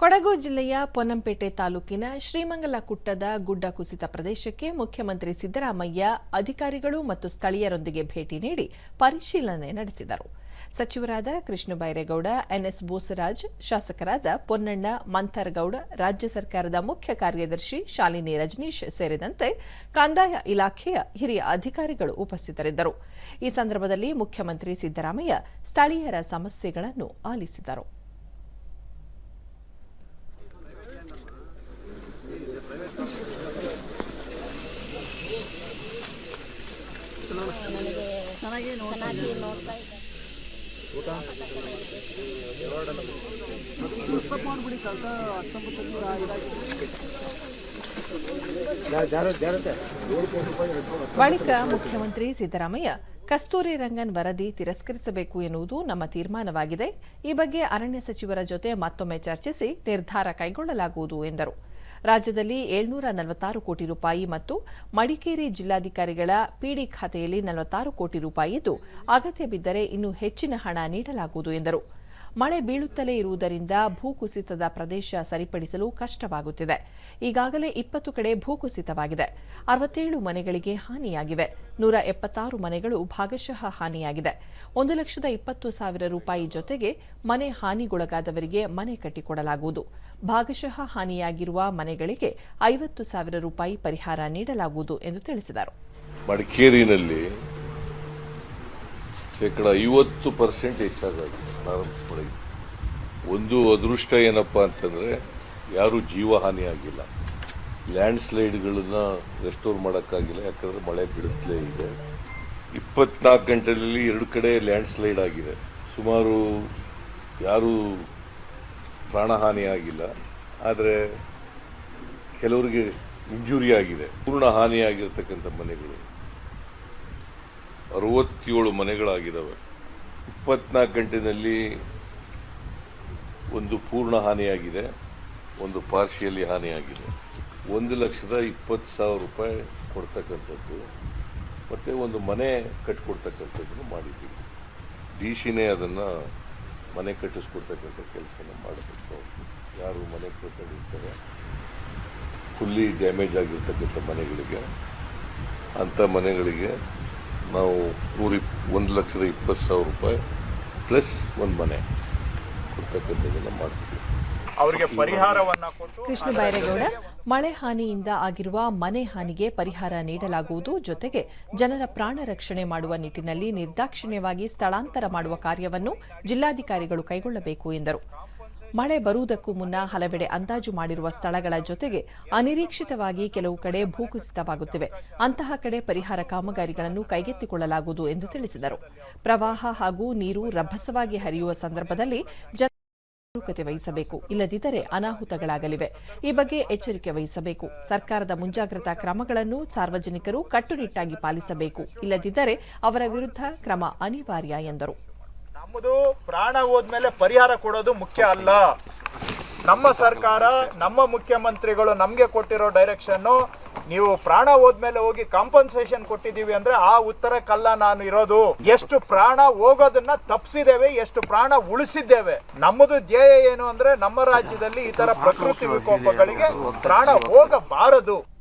ಕೊಡಗು ಜಿಲ್ಲೆಯ ಪೊನ್ನಂಪೇಟೆ ತಾಲೂಕಿನ ಶ್ರೀಮಂಗಲ ಕುಟ್ಟದ ಗುಡ್ಡ ಕುಸಿತ ಪ್ರದೇಶಕ್ಕೆ ಮುಖ್ಯಮಂತ್ರಿ ಸಿದ್ದರಾಮಯ್ಯ ಅಧಿಕಾರಿಗಳು ಮತ್ತು ಸ್ಥಳೀಯರೊಂದಿಗೆ ಭೇಟಿ ನೀಡಿ ಪರಿಶೀಲನೆ ನಡೆಸಿದರು. ಸಚಿವರಾದ ಕೃಷ್ಣ ಬೈರೇಗೌಡ, ಎನ್ಎಸ್ ಬೋಸರಾಜ್, ಶಾಸಕರಾದ ಪೊನ್ನಣ್ಣ ಮಂಥರ್ಗೌಡ, ರಾಜ್ಯ ಸರ್ಕಾರದ ಮುಖ್ಯ ಕಾರ್ಯದರ್ಶಿ ಶಾಲಿನಿ ರಜನೀಶ್ ಸೇರಿದಂತೆ ಕಂದಾಯ ಇಲಾಖೆಯ ಹಿರಿಯ ಅಧಿಕಾರಿಗಳು ಉಪಸ್ಥಿತರಿದ್ದರು. ಈ ಸಂದರ್ಭದಲ್ಲಿ ಮುಖ್ಯಮಂತ್ರಿ ಸಿದ್ದರಾಮಯ್ಯ ಸ್ಥಳೀಯರ ಸಮಸ್ಯೆಗಳನ್ನು ಆಲಿಸಿದರು. ಬಳಿಕ ಮುಖ್ಯಮಂತ್ರಿ ಸಿದ್ದರಾಮಯ್ಯ, ಕಸ್ತೂರಿ ರಂಗನ್ ವರದಿ ತಿರಸ್ಕರಿಸಬೇಕು ಎನ್ನುವುದು ನಮ್ಮ ತೀರ್ಮಾನವಾಗಿದೆ. ಈ ಬಗ್ಗೆ ಅರಣ್ಯ ಸಚಿವರ ಜೊತೆ ಮತ್ತೊಮ್ಮೆ ಚರ್ಚಿಸಿ ನಿರ್ಧಾರ ಕೈಗೊಳ್ಳಲಾಗುವುದು ಎಂದರು. ರಾಜ್ಯದಲ್ಲಿ ಏಳ್ನೂರ ನಲವತ್ತಾರು ಕೋಟಿ ರೂಪಾಯಿ ಮತ್ತು ಮಡಿಕೇರಿ ಜಿಲ್ಲಾಧಿಕಾರಿಗಳ ಪಿಡಿ ಖಾತೆಯಲ್ಲಿ ನಲವತ್ತಾರು ಕೋಟಿ ರೂಪಾಯಿ ಇದ್ದು ಅಗತ್ಯ ಬಿದ್ದರೆ ಇನ್ನೂ ಹೆಚ್ಚಿನ ಹಣ ನೀಡಲಾಗುವುದು ಎಂದರು. ಮಳೆ ಬೀಳುತ್ತಲೇ ಇರುವುದರಿಂದ ಭೂಕುಸಿತದ ಪ್ರದೇಶ ಸರಿಪಡಿಸಲು ಕಷ್ಟವಾಗುತ್ತಿದೆ. ಈಗಾಗಲೇ ಇಪ್ಪತ್ತು ಕಡೆ ಭೂಕುಸಿತವಾಗಿದೆ. ಅರವತ್ತೇಳು ಮನೆಗಳಿಗೆ ಹಾನಿಯಾಗಿವೆ. ನೂರ ಎಪ್ಪತ್ತಾರು ಮನೆಗಳು ಭಾಗಶಃ ಹಾನಿಯಾಗಿದೆ. ಒಂದು ಲಕ್ಷದ ಇಪ್ಪತ್ತು ಸಾವಿರ ರೂಪಾಯಿ ಜೊತೆಗೆ ಮನೆ ಹಾನಿಗೊಳಗಾದವರಿಗೆ ಮನೆ ಕಟ್ಟಿಕೊಡಲಾಗುವುದು. ಭಾಗಶಃ ಹಾನಿಯಾಗಿರುವ ಮನೆಗಳಿಗೆ ಐವತ್ತು ಸಾವಿರ ರೂಪಾಯಿ ಪರಿಹಾರ ನೀಡಲಾಗುವುದು ಎಂದು ತಿಳಿಸಿದರು. ಮಡಿಕೇರಿನಲ್ಲಿ ಶೇಕಡ ಐವತ್ತು ಪರ್ಸೆಂಟ್ ಹೆಚ್ಚಾಗಿದೆ ಪ್ರಾರಂಭ ಮಳೆಗೆ ಒಂದು ಅದೃಷ್ಟ ಏನಪ್ಪ ಅಂತಂದರೆ, ಯಾರೂ ಜೀವಹಾನಿ ಆಗಿಲ್ಲ. ಲ್ಯಾಂಡ್ ಸ್ಲೈಡ್ಗಳನ್ನ ರೆಸ್ಟೋರ್ ಮಾಡೋಕ್ಕಾಗಿಲ್ಲ, ಯಾಕಂದರೆ ಮಳೆ ಬೀಳುತ್ತಲೇ ಇದೆ. ಇಪ್ಪತ್ನಾಲ್ಕು ಗಂಟೆಯಲ್ಲಿ ಎರಡು ಕಡೆ ಲ್ಯಾಂಡ್ ಸ್ಲೈಡ್ ಆಗಿದೆ. ಸುಮಾರು ಯಾರೂ ಪ್ರಾಣಹಾನಿ ಆಗಿಲ್ಲ. ಆದರೆ ಕೆಲವರಿಗೆ ಇಂಜುರಿ ಆಗಿದೆ. ಪೂರ್ಣ ಹಾನಿಯಾಗಿರ್ತಕ್ಕಂಥ ಮನೆಗಳು. ಅರವತ್ತೇಳು ಮನೆಗಳಾಗಿದ್ದಾವೆ. ಇಪ್ಪತ್ನಾಲ್ಕು ಗಂಟೆನಲ್ಲಿ ಒಂದು ಪೂರ್ಣ ಹಾನಿಯಾಗಿದೆ, ಒಂದು ಪಾರ್ಶಿಯಲಿ ಹಾನಿಯಾಗಿದೆ. ಒಂದು ಲಕ್ಷದ ಇಪ್ಪತ್ತು ಸಾವಿರ ರೂಪಾಯಿ ಕೊಡ್ತಕ್ಕಂಥದ್ದು, ಮತ್ತು ಒಂದು ಮನೆ ಕಟ್ಕೊಡ್ತಕ್ಕಂಥದ್ದನ್ನು ಮಾಡಿದ್ದೀವಿ. ಡಿ ಸಿನೇ ಅದನ್ನು ಮನೆ ಕಟ್ಟಿಸ್ಕೊಡ್ತಕ್ಕಂಥ ಕೆಲಸನ ಮಾಡಬೇಕು. ಯಾರು ಮನೆ ಕಟ್ಟಿರ್ತಾರೆ ಫುಲ್ಲಿ ಡ್ಯಾಮೇಜ್ ಆಗಿರ್ತಕ್ಕಂಥ ಮನೆಗಳಿಗೆ, ಅಂಥ ಮನೆಗಳಿಗೆ ನಾವು ನೂರ ಒಂದು ಲಕ್ಷದ ಇಪ್ಪತ್ತು ಸಾವಿರ ರೂಪಾಯಿ ಪ್ಲಸ್ ಒಂದು ಮನೆ ಕೊಡ್ತಕ್ಕಂಥದ್ದನ್ನು ಮಾಡ್ತೀವಿ. ಅವರಿಗೆ ಪರಿಹಾರವನ್ನ ಕೊಟ್ಟು ಕೃಷ್ಣ ಬೈರೇಗೌಡ ಮಳೆ ಹಾನಿಯಿಂದ ಆಗಿರುವ ಮನೆ ಹಾನಿಗೆ ಪರಿಹಾರ ನೀಡಲಾಗುವುದು. ಜೊತೆಗೆ ಜನರ ಪ್ರಾಣ ರಕ್ಷಣೆ ಮಾಡುವ ನಿಟ್ಟಿನಲ್ಲಿ ನಿರ್ದಾಕ್ಷಿಣ್ಯವಾಗಿ ಸ್ಥಳಾಂತರ ಮಾಡುವ ಕಾರ್ಯವನ್ನು ಜಿಲ್ಲಾಧಿಕಾರಿಗಳು ಕೈಗೊಳ್ಳಬೇಕು ಎಂದರು. ಮಳೆ ಬರುವುದಕ್ಕೂ ಮುನ್ನ ಹಲವೆಡೆ ಅಂದಾಜು ಮಾಡಿರುವ ಸ್ಥಳಗಳ ಜೊತೆಗೆ ಅನಿರೀಕ್ಷಿತವಾಗಿ ಕೆಲವು ಕಡೆ ಭೂಕುಸಿತವಾಗುತ್ತಿವೆ. ಅಂತಹ ಕಡೆ ಪರಿಹಾರ ಕಾಮಗಾರಿಗಳನ್ನು ಕೈಗೆತ್ತಿಕೊಳ್ಳಲಾಗುವುದು ಎಂದು ತಿಳಿಸಿದರು. ಪ್ರವಾಹ ಹಾಗೂ ನೀರು ರಭಸವಾಗಿ ಹರಿಯುವ ಸಂದರ್ಭದಲ್ಲಿ ಜನ ವಹಿಸಬೇಕು. ಇಲ್ಲದಿದ್ದರೆ ಅನಾಹುತಗಳಾಗಲಿವೆ. ಈ ಬಗ್ಗೆ ಎಚ್ಚರಿಕೆ ವಹಿಸಬೇಕು. ಸರ್ಕಾರದ ಮುಂಜಾಗ್ರತಾ ಕ್ರಮಗಳನ್ನು ಸಾರ್ವಜನಿಕರು ಕಟ್ಟುನಿಟ್ಟಾಗಿ ಪಾಲಿಸಬೇಕು. ಇಲ್ಲದಿದ್ದರೆ ಅವರ ವಿರುದ್ಧ ಕ್ರಮ ಅನಿವಾರ್ಯ ಎಂದರು. ನಮ್ಮದು ಪ್ರಾಣ ಹೋದ್ಮೇಲೆ ಪರಿಹಾರ ಕೊಡೋದು ಮುಖ್ಯ ಅಲ್ಲ. ನಮ್ಮ ಸರ್ಕಾರ, ನಮ್ಮ ಮುಖ್ಯಮಂತ್ರಿಗಳು ನಮಗೆ ಕೊಟ್ಟಿರೋ ಡೈರೆಕ್ಷನ್ನು ನೀವು ಪ್ರಾಣ ಹೋದ್ಮೇಲೆ ಹೋಗಿ ಕಾಂಪನ್ಸೇಷನ್ ಕೊಟ್ಟಿದ್ದೀವಿ ಅಂದ್ರೆ ಆ ಉತ್ತರಕ್ಕಲ್ಲ ನಾನು ಇರೋದು. ಎಷ್ಟು ಪ್ರಾಣ ಹೋಗೋದನ್ನ ತಪ್ಪಿಸಿದ್ದೇವೆ ಎಷ್ಟು ಪ್ರಾಣ ಉಳಿಸಿದ್ದೇವೆ. ನಮ್ಮದು ಧ್ಯೇಯ ಏನು ಅಂದ್ರೆ ನಮ್ಮ ರಾಜ್ಯದಲ್ಲಿ ಈ ತರ ಪ್ರಕೃತಿ ವಿಕೋಪಗಳಿಗೆ ಪ್ರಾಣ ಹೋಗಬಾರದು.